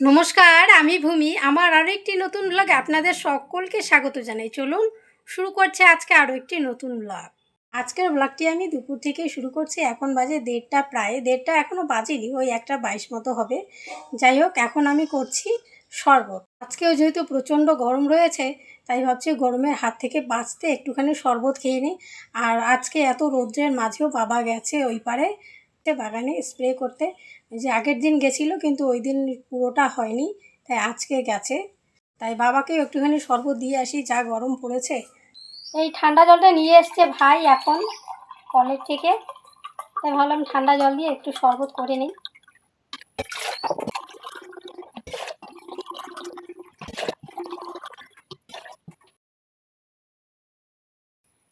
নমস্কার, আমি ভূমি। আমার আরও একটি নতুন ব্লগে আপনাদের সকলকে স্বাগত জানাই। চলুন শুরু করছে আজকে আরও একটি নতুন ব্লগ আজকের ব্লগটি আমি দুপুর থেকে শুরু করছি। এখন বাজে দেড়টা প্রায়। দেড়টা এখনও বাজেনি, ওই একটা বাইশ মতো হবে। যাই হোক, এখন আমি করছি শরবত। আজকেও যেহেতু প্রচণ্ড গরম রয়েছে, তাই ভাবছি গরমের হাত থেকে বাঁচতে একটুখানি শরবত খেয়ে নিই। আর আজকে এত রৌদ্রের মাঝেও বাবা গেছে ওই পারে বাগানে স্প্রে করতে। যে আগের দিন গেছিল, কিন্তু ওই দিন পুরোটা হয়নি, তাই আজকে গেছে। তাই বাবাকেও একটুখানি শরবত দিয়ে আসি, যা গরম পড়েছে। এই ঠান্ডা জলটা নিয়ে এসছে ভাই এখন কলের থেকে। তাই ভাবলাম ঠান্ডা জল দিয়ে একটু শরবত করে নিই।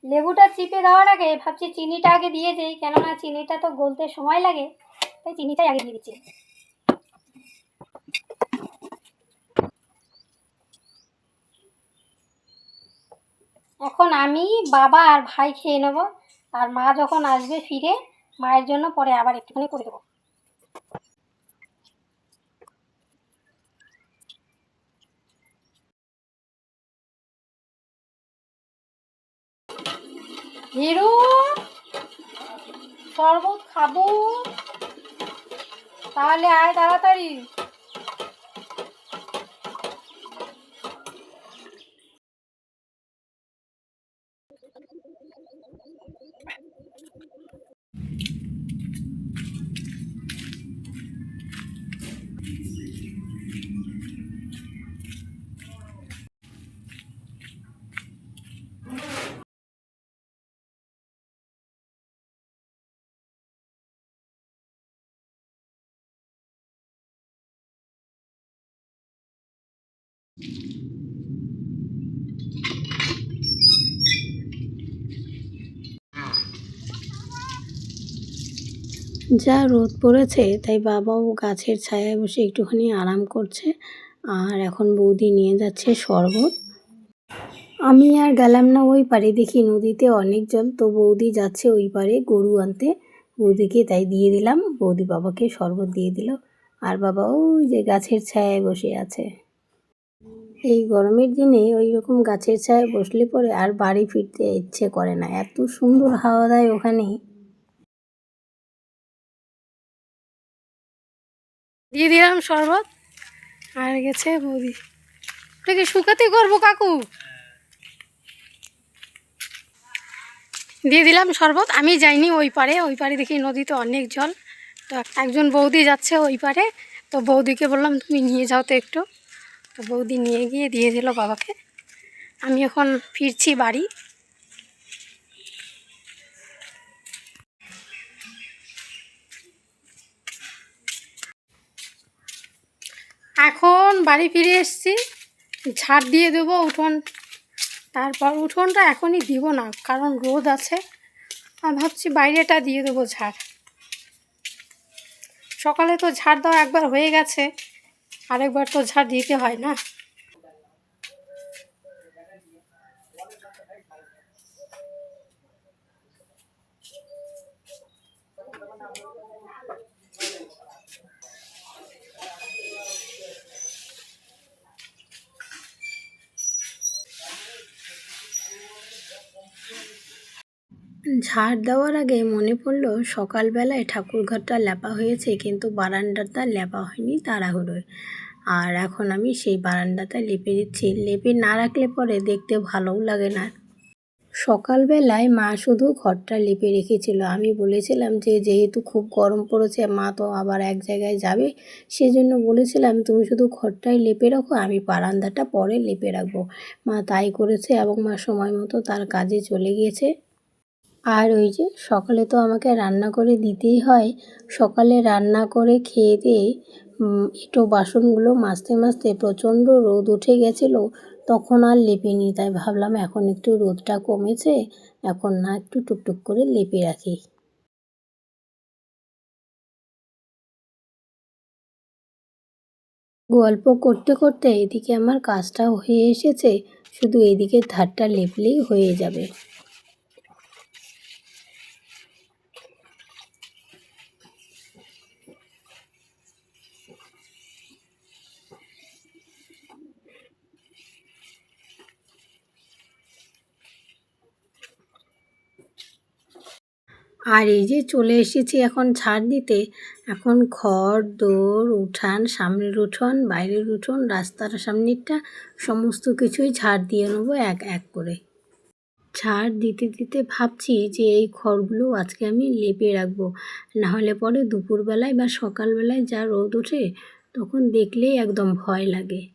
লেবুটা চিপে দেওয়ার আগে, ভাবছি চিনিটা আগে দিয়ে দিই, কেননা চিনিটা তো গলতে সময় লাগে। তাই চিনিটাই আগে দিয়ে দিচ্ছি। এখন আমি বাবা আর ভাই খেয়ে নেব, আর মা যখন আসবে ফিরে, মায়ের জন্য পরে আবার একটুখানি করে দেবো। হিরু, শরবত খাব। তাহলে আয় তাড়াতাড়ি। যা রোদ পড়েছে, তাই বাবাও গাছের ছায়ায় বসে একটুখানি আরাম করছে। আর এখন বৌদি নিয়ে যাচ্ছে শরবত। আমি আর গেলাম না ওই পারে দেখি নদীতে অনেক জল, তো বৌদি যাচ্ছে ওই পারে গরু আনতে। বৌদিকে তাই দিয়ে দিলাম, বৌদি বাবাকে শরবত দিয়ে দিল। আর বাবা ওই যে গাছের ছায়ায় বসে আছে। এই গরমের দিনে ওই রকম গাছের ছায়ায় বসলে পরে আর বাড়ি ফিরতে ইচ্ছে করে না। এত সুন্দর হাওয়া দেয় ওখানে। দিয়ে দিলাম শরবত। আর গেছে বৌদি ওটাকে শুকাতে করব, কাকু? দিয়ে দিলাম শরবত। আমি যাইনি ওই পারে। ওই পারে দেখি নদীতে অনেক জল। তো একজন বৌদি যাচ্ছে ওই পারে। তো বৌদিকে বললাম, তুমি নিয়ে যাও তো একটু। বৌদি নিয়ে গিয়ে দিয়ে দিল বাবাকে। আমি এখন ফিরছি বাড়ি। এখন বাড়ি ফিরে এসেছি। ঝাড় দিয়ে দেবো উঠোন। তারপর উঠোনটা এখনই দিব না, কারণ রোদ আছে। আর ভাবছি বাইরেটা দিয়ে দেবো ঝাড়। সকালে তো ঝাড় দেওয়া একবার হয়ে গেছে। আরেকবার তো ঝাড় দিতে হয় না? ঝাড় দেওয়ার আগে মনে পড়ল সকালবেলায় ঠাকুরঘরটা লেপা হয়েছে, কিন্তু বারান্দাটা লেপা হয়নি তাড়াহুড়োয়। আর এখন আমি সেই বারান্দাটা লেপে দিচ্ছি। লেপে না রাখলে পরে দেখতে ভালোও লাগে না। সকালবেলায় মা শুধু ঘরটা লেপে রেখেছিল। আমি বলেছিলাম যে, যেহেতু খুব গরম পড়েছে, মা তো আবার এক জায়গায় যাবে। সেজন্য বলেছিলাম, তুমি শুধু ঘরটাই লেপে রাখো, আমি বারান্দাটা পরে লেপে রাখব। মা তাই করেছে এবং মা সময় মতো তার কাজে চলে গিয়েছে। আর ওই যে সকালে তো আমাকে রান্না করে দিতেই হয়। সকালে রান্না করে খেয়ে দিয়ে একটু বাসনগুলো মাজতে মাজতে প্রচণ্ড রোদ উঠে গেছিল, তখন আর লেপিনি। তাই ভাবলাম এখন একটু রোদটা কমেছে, এখন না একটু টুকটুক করে লেপে রাখি। গল্প করতে করতে এদিকে আমার কাজটাও হয়ে এসেছে, শুধু এদিকে ধারটা লেপলেই হয়ে যাবে। আর এই যে চলে এসেছি এখন ছাড় দিতে, এখন খড়, দৌড়, উঠান, সামনের উঠোন, বাইরের উঠোন, রাস্তার সামনেরটা, সমস্ত কিছুই ছাড় দিয়ে নেব এক এক করে। ছাড় দিতে দিতে ভাবছি যে এই খড়গুলো আজকে আমি লেপে রাখব। নাহলে পরে দুপুরবেলায় বা সকালবেলায় যা রোদ ওঠে, তখন দেখলেই একদম ভয় লাগে।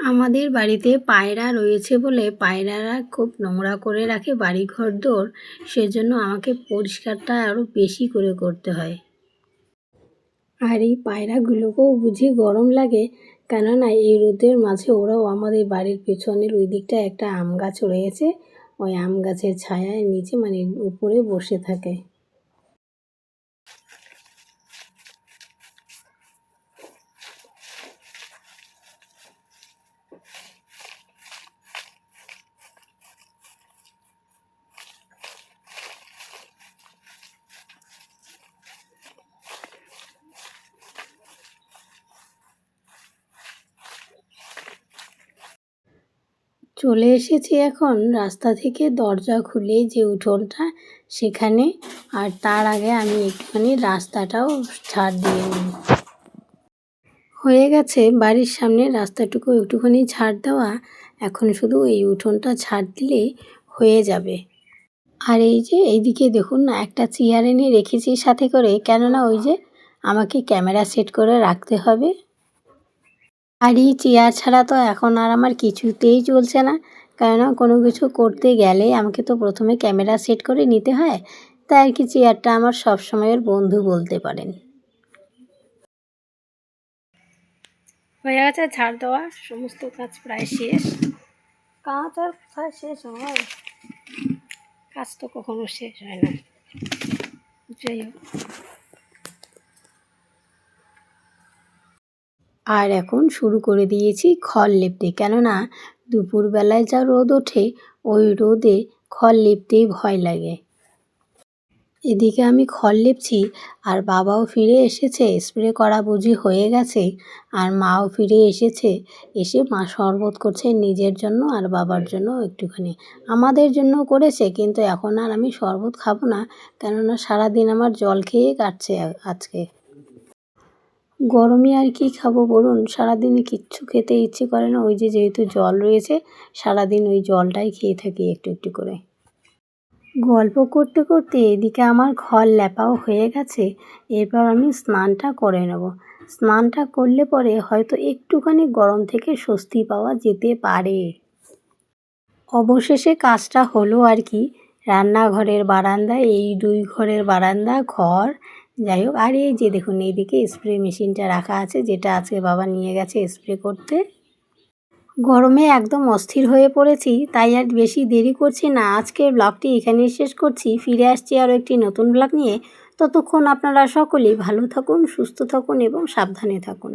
আমাদের বাড়িতে পায়রা রয়েছে বলে পায়রারা খুব নোংরা করে রাখে বাড়ি ঘর দোর। সেজন্য আমাকে পরিষ্কারটা আরও বেশি করে করতে হয়। আর এই পায়রাগুলোকেও বুঝি গরম লাগে, কেননা এই রোদের মাঝে ওরাও আমাদের বাড়ির পেছনের ওই দিকটা একটা আম গাছ রয়েছে, ওই আম গাছের ছায়ার নিচে মানে উপরে বসে থাকে। চলে এসেছি এখন। রাস্তা থেকে দরজা খুলে যে উঠোনটা, সেখানে। আর তার আগে আমি একটুখানি রাস্তাটাও ছাড় দিয়ে নিই হয়ে গেছে বাড়ির সামনে রাস্তাটুকু একটুখানি ছাড় দেওয়া। এখন শুধু এই উঠোনটা ছাড় দিলে হয়ে যাবে। আর এই যে এইদিকে দেখুন না, একটা চেয়ার এনে রেখেছি সাথে করে। কেননা ওই যে আমাকে ক্যামেরা সেট করে রাখতে হবে। আর এই চেয়ার ছাড়া তো এখন আর আমার কিছুতেই চলছে না। কেননা কোনো কিছু করতে গেলে আমাকে তো প্রথমে ক্যামেরা সেট করে নিতে হয়। তাই আর কি চেয়ারটা আমার সব সময়ের বন্ধু বলতে পারেন। হয়ে গেছে ছাড় দেওয়া। সমস্ত কাজ প্রায় শেষ। কাজ আর কোথায় শেষ হয়? কাজ তো কখনো শেষ হয় না। যাই হোক। আর এখন শুরু করে দিয়েছি খড় লেপতে। কেননা দুপুরবেলায় যা রোদ ওঠে, ওই রোদে খড় লেপতেই ভয় লাগে। এদিকে আমি খড় লেপছি, আর বাবাও ফিরে এসেছে, স্প্রে করা বুঝি হয়ে গেছে, আর মাও ফিরে এসেছে, এসে মা শরবত করছে নিজের জন্য আর বাবার জন্য একটুখানি। আমাদের জন্য করেছে, কিন্তু এখন আর আমি শরবত খাব না, কেননা সারাদিন আমার জল খেয়ে কাটছে আজকে। গরমে আর কি খাব বলুন? সারাদিনে কিচ্ছু খেতে ইচ্ছে করে না। ওই যে যেহেতু জল রয়েছে, সারাদিন ওই জলটাই খেয়ে থাকি একটু একটু করে। গল্প করতে করতে এদিকে আমার ঘর ল্যাপাও হয়ে গেছে। এরপর আমি স্নানটা করে নেব। স্নানটা করলে পরে হয়তো একটুখানি গরম থেকে স্বস্তি পাওয়া যেতে পারে। অবশেষে কাজটা হলো আর কি। রান্নাঘরের বারান্দা, এই দুই ঘরের বারান্দা, ঘর যাই হোক আর এই যে দেখুন, এইদিকে স্প্রে মেশিনটা রাখা আছে, যেটা আজকে বাবা নিয়ে গেছে স্প্রে করতে। গরমে একদম অস্থির হয়ে পড়েছি, তাই আর বেশি দেরি করছি না। আজকের ব্লগটি এখানেই শেষ করছি। ফিরে আসছি আরও একটি নতুন ব্লগ নিয়ে। ততক্ষণ আপনারা সকলেই ভালো থাকুন, সুস্থ থাকুন এবং সাবধানে থাকুন।